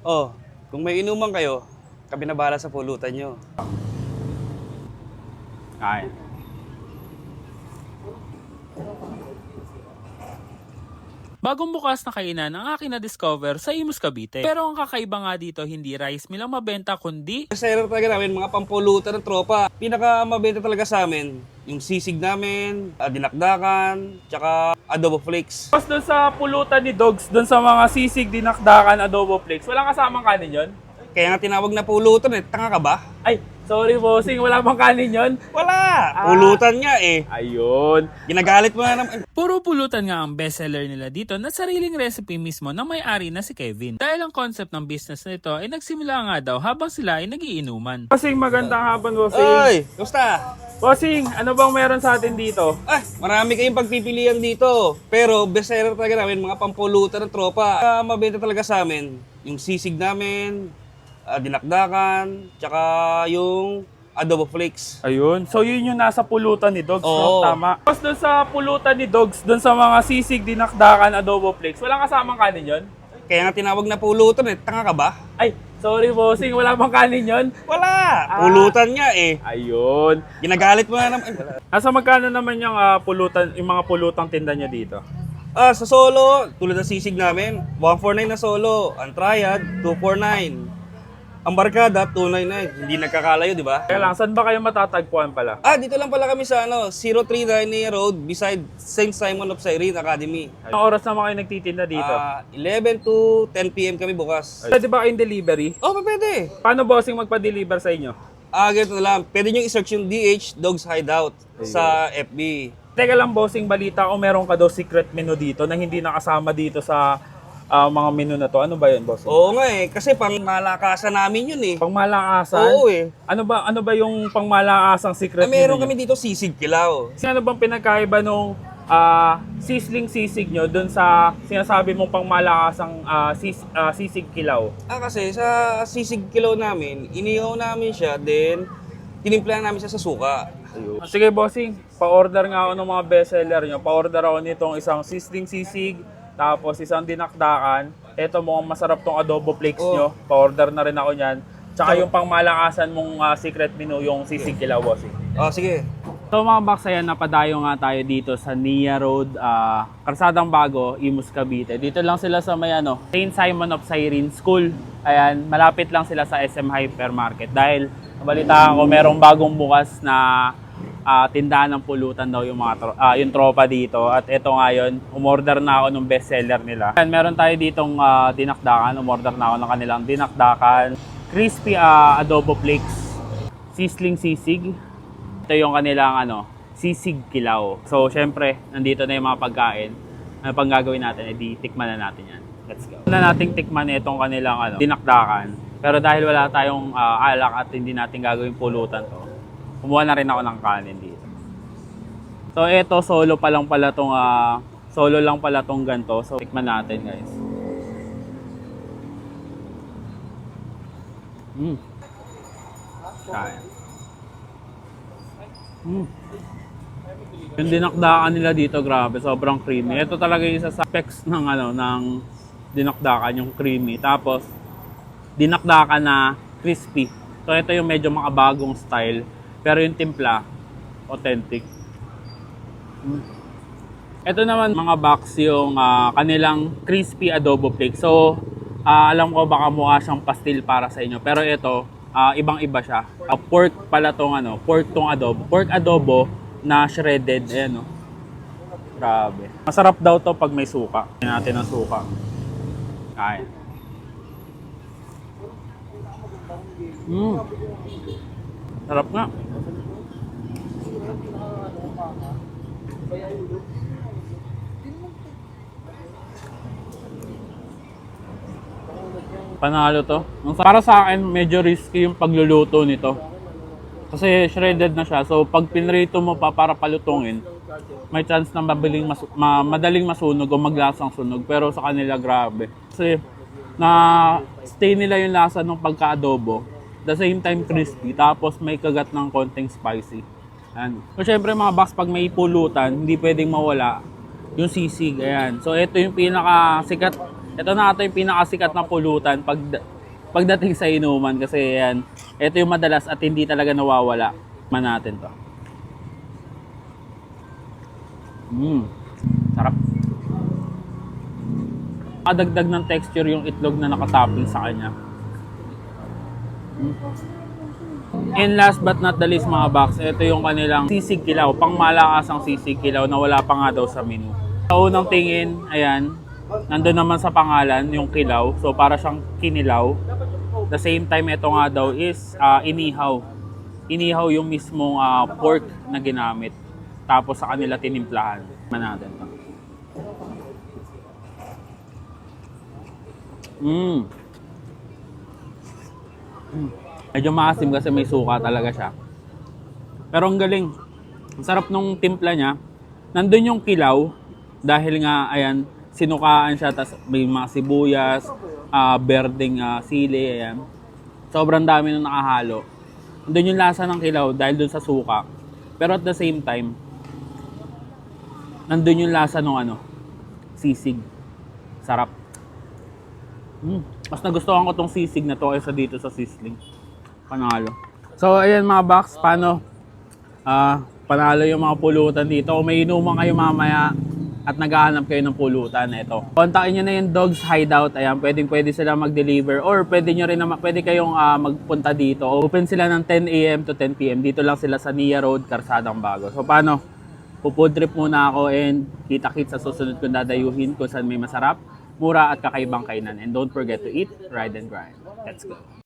Oh, kung may inuman kayo, kami na bahala sa pulutan nyo. Ay. Bagong bukas na kainan ang akin na-discover sa Imus Cavite. Pero ang kakaiba nga dito, hindi rice mill ang mabenta, kundi Seller talaga namin, mga pampulutan ng tropa. Pinaka mabenta talaga sa amin, yung sisig namin, ah, dinakdakan, tsaka adobo flakes. Tapos doon sa pulutan ni Dogs, doon sa mga sisig, dinakdakan, adobo flakes, walang kasamang kanin yon? Kaya nga tinawag na pulutan eh, tanga ka ba? Ay, sorry bossing, wala bang kanin yon? Wala! Pulutan nga eh. Ayun. Ginagalit mo na naman. Puro pulutan nga ang bestseller nila dito na sariling recipe mismo ng may-ari na si Kevin. Dahil ang concept ng business nito ay nagsimula nga daw habang sila ay nagiinuman. Bossing, magandang hapon Oy! Gusta? Bossing, ano bang meron sa atin dito? Ah, marami kayong pagpipilian dito. Pero bestseller talaga namin, mga pampulutan ng tropa. Ah, mabenta talaga sa amin, yung sisig namin, ah, dinakdakan, tsaka yung adobo flakes. Ayun. So yun yung nasa pulutan ni Dogs, Oo. no? Tama. Tapos doon sa pulutan ni Dogs, doon sa mga sisig, dinakdakan, adobo flakes, walang kasamang kanin yon? Kaya nga tinawag na pulutan eh, tanga ka ba? Ay, sorry bossing, wala bang kanin yon? Wala! Pulutan nga eh. Ayun. Ginagalit mo na naman. Asa magkano naman yung ah, pulutan, yung mga pulutang tinda niya dito? Ah, sa solo, tulad ng sisig namin, 149 na solo. Ang triad, 249. Ang barkada, 299. Hindi nagkakalayo, di ba? Kaya lang, saan ba kayo matatagpuan pala? Ah, dito lang pala kami sa ano, 039 Road beside St. Simon of Cyrene Academy. Anong oras naman kayo nagtitinda dito? Ah, 11 to 10 p.m. kami bukas. Pwede ba kayong delivery? Oh, pwede. Paano bossing magpa-deliver sa inyo? Ah, ganito na lang. Pwede nyo i-search yung DH Dogs Hideout sa FB. Teka lang bossing, balita ko meron ka daw secret menu dito na hindi nakasama dito sa ah, mga menu na to. Ano ba yun, bossing? Oo nga eh, kasi pang malakasan namin yun eh. Pangmalakasan? Oo eh. Ano ba ano ba yung pangmalakasang secret Ah, meron kami dito sisig kilaw. Ano bang pinagkaiba nung ah, sisling sisig nyo dun sa sinasabi mong pangmalakasang ah, sis, ah, sisig kilaw? Ah, kasi sa sisig kilaw namin, inihaw namin siya, then tinimplahan namin siya sa suka. Sige bossing, pa-order nga ako ng mga bestseller nyo. Pa-order ako nitong isang sisling sisig, tapos isang dinakdakan. Ito mukhang masarap tong adobo flakes Oh. nyo. Pa-order na rin ako niyan. Tsaka yung pangmalakasan mong ah, secret menu, yung sisig kilaw bossing. Oh, sige. So mga box, ayan, napadayo nga tayo dito sa Nia Road, ah, Karsadang Bago, Imus, Cavite. Dito lang sila sa may ano, St. Simon of Cyrene School. Ayan, malapit lang sila sa SM Hypermarket. Dahil, nabalitaan ko, merong bagong bukas na ah, tindahan ng pulutan daw yung mga tro- ah, yung tropa dito. At ito ngayon, umorder na ako ng bestseller nila. Ayan, meron tayo ditong ah, dinakdakan. Umorder na ako ng kanilang dinakdakan. Crispy ah, adobo flakes. Sisling sisig ito yung kanilang ano, sisig kilaw. So, syempre, nandito na yung mga pagkain. Ano pang gagawin natin? E di, tikman na natin yan. Let's go. Una nating tikman itong kanilang ano, dinakdakan. Pero dahil wala tayong ah, alak at hindi natin gagawin pulutan to, kumuha na rin ako ng kanin dito. So, ito, solo pa lang pala tong, ah, solo lang pala tong ganto. So, tikman natin, guys. Mm. Kaya. Mm. Yung dinakdakan nila dito, grabe, sobrang creamy. Ito talaga yung isa sa specs ng ano, ng dinakdakan, yung creamy. Tapos, dinakdakan na crispy. So, ito yung medyo makabagong style. Pero yung timpla, authentic. Ito naman mga box yung ah, kanilang crispy adobo flake. So, ah, alam ko baka mukha siyang pastil para sa inyo. Pero ito, ah, ibang-iba siya. Ah, pork pala tong ano, pork tong adobo. Pork adobo na shredded. Ayan o. Grabe. Masarap daw to pag may suka. Tingnan natin ang suka. Kain. Mm. Sarap nga. Panalo to. Para sa akin, medyo risky yung pagluluto nito. Kasi shredded na siya. So, pag pinrito mo pa para palutungin, may chance na mabiling mas, ma, madaling masunog o maglasang sunog. Pero sa kanila, grabe. Kasi, na stay nila yung lasa ng pagka-adobo. The same time crispy. Tapos may kagat ng konting spicy. Ayan. So, syempre mga box, pag may pulutan, hindi pwedeng mawala yung sisig. Ayan. So, ito yung pinaka sikat Ito na ata yung pinakasikat na pulutan pag, pagdating sa inuman kasi yan, ito yung madalas at hindi talaga nawawala. Man natin to. Mmm, sarap. Kadagdag ng texture yung itlog na nakatopping sa kanya. And last but not the least mga box, ito yung kanilang sisig kilaw, pang malakasang sisig kilaw na wala pa nga daw sa menu. Sa unang tingin, ayan, nandun naman sa pangalan yung kilaw, so para siyang kinilaw. The same time, ito nga daw is ah, inihaw. Inihaw yung mismong ah, pork na ginamit. Tapos sa kanila tinimplahan. Man natin to. Mmm. Medyo maasim kasi may suka talaga siya. Pero ang galing. Ang sarap nung timpla niya. Nandun yung kilaw dahil nga ayan sinukaan siya tas may mga sibuyas, ah berdeng ah, sili ayan. Sobrang dami nung nakahalo. Nandun yung lasa ng kilaw dahil dun sa suka. Pero at the same time, nandun yung lasa ng ano, sisig. Sarap. Mm. Mas nagustuhan ko tong sisig na to kaysa dito sa sisling. Panalo. So, ayan mga box, paano? Ah, panalo yung mga pulutan dito. Kung may inuman kayo mamaya at naghahanap kayo ng pulutan, ito. Kontakin nyo na yung Dogs Hideout. Ayan, pwedeng pwede sila mag-deliver or pwede nyo rin naman, pwede kayong ah, magpunta dito. Open sila ng 10 a.m. to 10 p.m. Dito lang sila sa Nia Road, Karsadang Bago. So, paano? Pupod trip muna ako and kita-kit sa susunod kong dadayuhin kung saan may masarap, mura at kakaibang kainan. And don't forget to eat, ride and grind. Let's go.